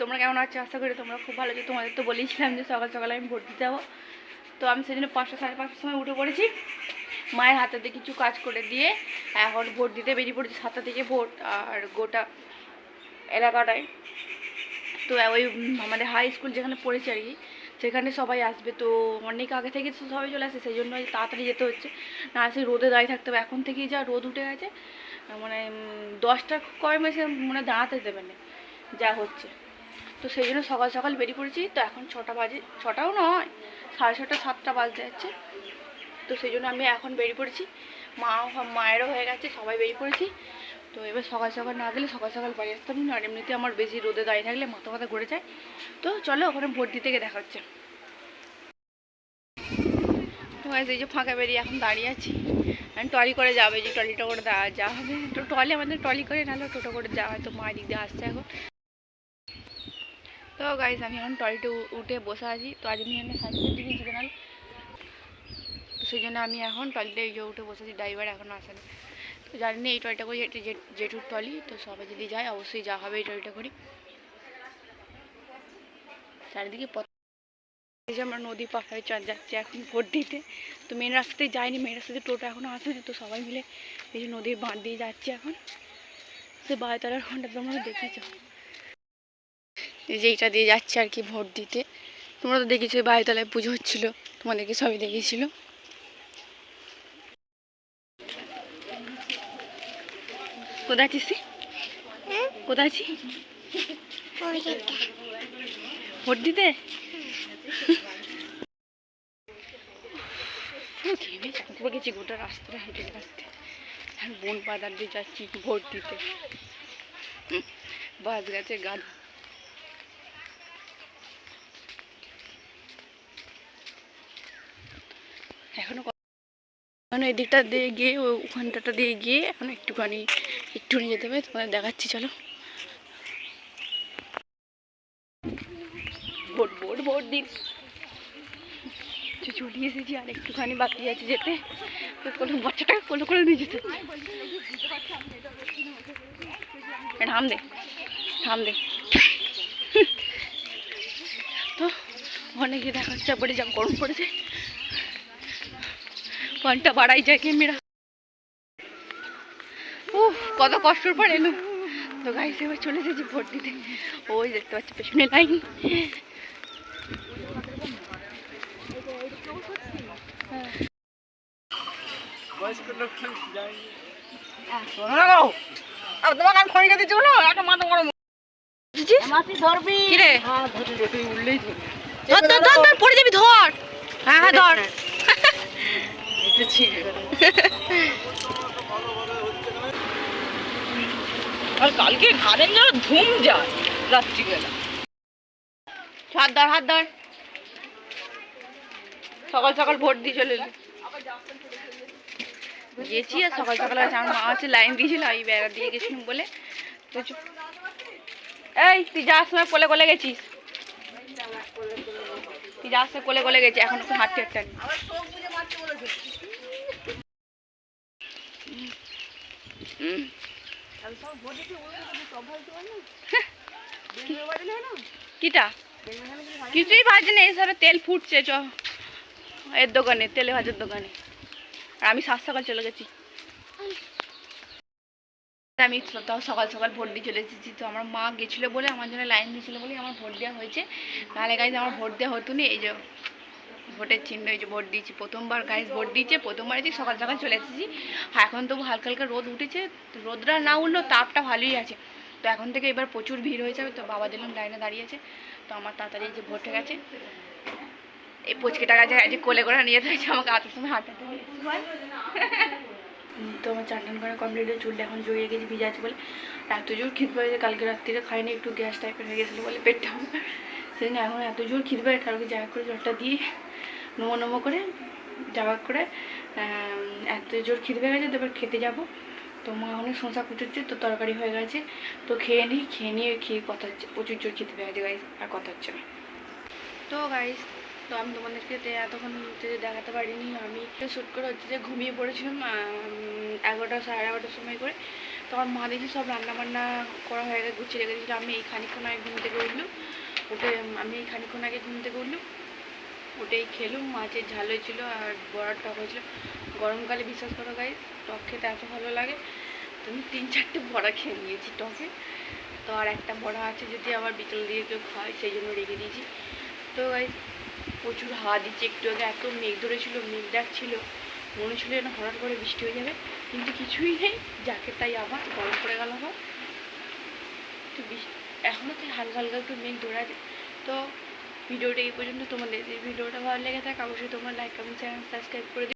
তোমরা কেমন আছো? আশা করি তোমরা খুব ভালো আছো। তোমাদের তো বলেছিলাম যে সকাল সকাল আমি ভোট দিতে যাব। তো আমি সেজন্য পাঁচটা, সাড়ে পাঁচটার সময় উঠে পড়েছি। মায়ের হাতেতে কিছু কাজ করে দিয়ে এখন ভোট দিতে বেরিয়ে পড়েছি সাতটা থেকে ভোট আর গোটা এলাকাটায় তো ওই আমাদের হাই স্কুল যেখানে পড়েছি আর কি, সেখানে সবাই আসবে। তো অনেক আগে থেকে তো সবাই চলে আসে, সেই জন্য তাড়াতাড়ি যেতে হচ্ছে। না সেই রোদে দাঁড়িয়ে থাকতে হবে। এখন থেকেই যা রোদ উঠে গেছে মানে দশটা কয় মাসে মানে দাঁড়াতে দেবে না। যা হচ্ছে। তো সেই জন্য সকাল সকাল বেরিয়ে পড়েছি। তো এখন ছটা বাজে, ছটাও নয়, সাড়ে ছটা, সাতটা বাজতে যাচ্ছে। তো সেই জন্য আমি এখন বেরিয়ে পড়েছি। মা মায়েরও হয়ে গেছে, সবাই বেরিয়ে পড়েছি। তো এবার সকাল সকাল না গেলে সকাল সকাল বাড়ি আসতাম না, আর এমনিতে আমার বেশি রোদে দাঁড়িয়ে থাকলে মাথা মাথা ঘুরে যায়। তো চলো ওখানে ভোট দিতে গিয়ে দেখা হচ্ছে। তো এই যে ফাঁকা বেরিয়ে এখন দাঁড়িয়ে আছি। আমি টলি করে যাবে যে টলিটা করে দেওয়া যাওয়া হবে। তো টলি আমাদের টলি করে, নাহলে টোটো করে যাওয়া হয়। তো মা দিক দিয়ে আসছে এখন। তো গাইজ আমি এখন উ- উঠে বসে আছি। তো আজ আমি এখানে সাইকেল যেতে নাহলে তো সেই জন্য আমি এখন টলিতে এই যে উঠে বসে আছি ড্রাইভার এখন আসেনি। তো জানি না এই টলিটা করি জেঠুর টলি তো সবাই যদি যায় অবশ্যই যা হবে এই টলিটা করি চারিদিকে পথ এই যে আমরা নদী পাড়ায় চা যাচ্ছি এখন ভোট দিতে। তো মেন রাস্তাতে যাইনি মেন রাস্তাতে টোটো এখনও আসেনি, তো সবাই মিলে এই যে নদীর বাঁধ দিয়ে যাচ্ছি এখন। সে বায়তালার ঘণ্টা তোমরা দেখেছ। এই যে এইটা দিয়ে যাচ্ছে আর কি ভোট দিতে। তোমরা তো দেখেছ এই বায়ুতলায় পুজো হচ্ছিল তোমাদেরকে সবাই দেখেছিল কোথায় আছিস তুই? কোথায় আছিস? ভোট দিতে। গেছি গোটা রাস্তাটা হেঁটে আসতে আর বন বাজার দিয়ে যাচ্ছি ভোট দিতে। বাস গেছে গাধা এখনও ক- এখনও এদিকটা দিয়ে গিয়ে ওখানটাটা দিয়ে গিয়ে এখন একটুখানি, একটু নিয়ে যেতে হবে, তোমাদের দেখাচ্ছি, চলো। ভোট ভোট ভোট দিন। চলে এসেছি, আর একটুখানি বাকি আছে যেতে। কোনো বাচ্চাটাকে কোলে করে নিয়ে যেতে। থাম দে থাম দে। তো ওখানে গিয়ে দেখা হচ্ছে পড়ে যা গরম পড়েছে। ঘণ্টা বাড়াই যায় কে মেরা ও কত কষ্টর পর এলো। তো গাইস এবার চলে এসেছি ভোট দিতে। ওই দেখতে পাচ্ছি পেছনে লাইন। হ্যাঁ যাবি ধর। হ্যাঁ হ্যাঁ ধর। দিতেছি আর কালকে ঘাড়ে যেন ধুম যায় রাত্রিবেলা। হাত ধর হাত ধর। সকাল সকাল ভোট দিয়ে চলে। গেছি আর সকাল সকাল আছে আমার মা আছে, লাইন দিয়েছিল, আমি বেড়া দিয়ে গেছিলাম বলে। এই, তুই যাওয়ার সময় কোলে কোলে গেছিস। তুই যাওয়ার সময় কোলে কোলে গেছিস। এখন হাঁটতে হাঁটতে কিছুই ভাজে না এসবে তেল ফুটছে, চ। এর দোকানে, তেলে ভাজার দোকানে। আর আমি সাত সকাল চলে গেছি। আমি তাও সকাল সকাল ভোট দিয়ে চলে এসেছি, তো আমার মা গেছিল বলে, আমার জন্য লাইন দিয়েছিলো বলে আমার ভোট দেওয়া হয়েছে। নাহলে গাইজ আমার ভোট দেওয়া হতো না, এই যে ভোটের চিহ্ন যে ভোট দিয়েছি, প্রথমবার গাইজ ভোট দিয়েছে, প্রথমবার এসেছি সকাল সকাল চলে এসেছি। এখন তবু হালকা হালকা রোদ উঠেছে তো রোদটা না উঠলেও তাপটা ভালোই আছে। তো এখন থেকে এবার প্রচুর ভিড় হয়ে যাবে, তো বাবা দিলাম লাইনে দাঁড়িয়েছে তো আমার তাড়াতাড়ি যে ভোট গেছে। এই পুচকিটা কাছে আজ কোলে করে নিয়ে হয়েছে আমাকে আসার সময় হাঁটাতে তো আমার চান করা কমপ্লিট হয়ে চুলটা এখন জড়িয়ে গেছে, ভিজে আছে বলে। এত জোর খিদ পেয়েছে কালকে রাত্রিরে খাইনি, একটু গ্যাস টাইপের হয়ে গেছিল বলে পেটটা জন্য এখন এত জোর খিদ পেয়ে কালকে জায়গা করে জলটা দিয়ে। নমো নমো করে যাওয়া করে এত জোর খিদ পেয়ে গেছে, তো এবার খেতে যাব। তো মা অনেক শশা কুচুচ্ছে, তো তরকারি হয়ে গেছে। তো খেয়ে নিই খেয়ে নিয়ে খেয়ে কথা হচ্ছে, প্রচুর জোর খেতে পেয়ে গেছে গাইস আর কথা হচ্ছে না। তো গাইস তো আমি তোমাদেরকে এতক্ষণ দেখাতে পারিনি, আমি একটু শ্যুট করে হচ্ছে যে ঘুমিয়ে পড়েছিলাম এগারোটা, সাড়ে এগারোটার সময় করে। তখন মা দেখি সব রান্না বান্না করা হয়ে গেছে, গুছিয়ে রেখেছিল আমি এই খানিক্ষণ আগে ঘুম থেকে উঠলুম, উঠে, আমি এই খানিক্ষণ আগে ঘুম থেকে উঠলুম। ওটাই খেলুম, মাছের ঝাল হয়েছিল আর বড়ার টক হয়েছিল। গরমকালে বিশ্বাস করো গাই টক খেতে এত ভালো লাগে। তো আমি তিন চারটে বড়া খেয়ে নিয়েছি টকে। তো আর একটা বড়া আছে যদি আবার বিকেল দিয়ে কেউ খায়, সেই জন্য রেখে দিয়েছি। তো গাই প্রচুর হাওয়া দিচ্ছে একটু আগে, এত মেঘ ধরেছিল, মেঘ ডাক ছিল মনে হচ্ছিল যেন হঠাৎ করে বৃষ্টি হয়ে যাবে, কিন্তু কিছুই নেই, যাকে তাই আবার গরম পড়ে গেল আবার। তো বৃষ্টি এখনও তো হালকা হালকা একটু মেঘ ধরে আছে। তো ভিডিওটা এই পর্যন্ত। তোমাদের যদি ভিডিওটা ভালো লেগে থাকে, অবশ্যই তোমরা লাইক কমেন্ট চ্যানেল সাবস্ক্রাইব করে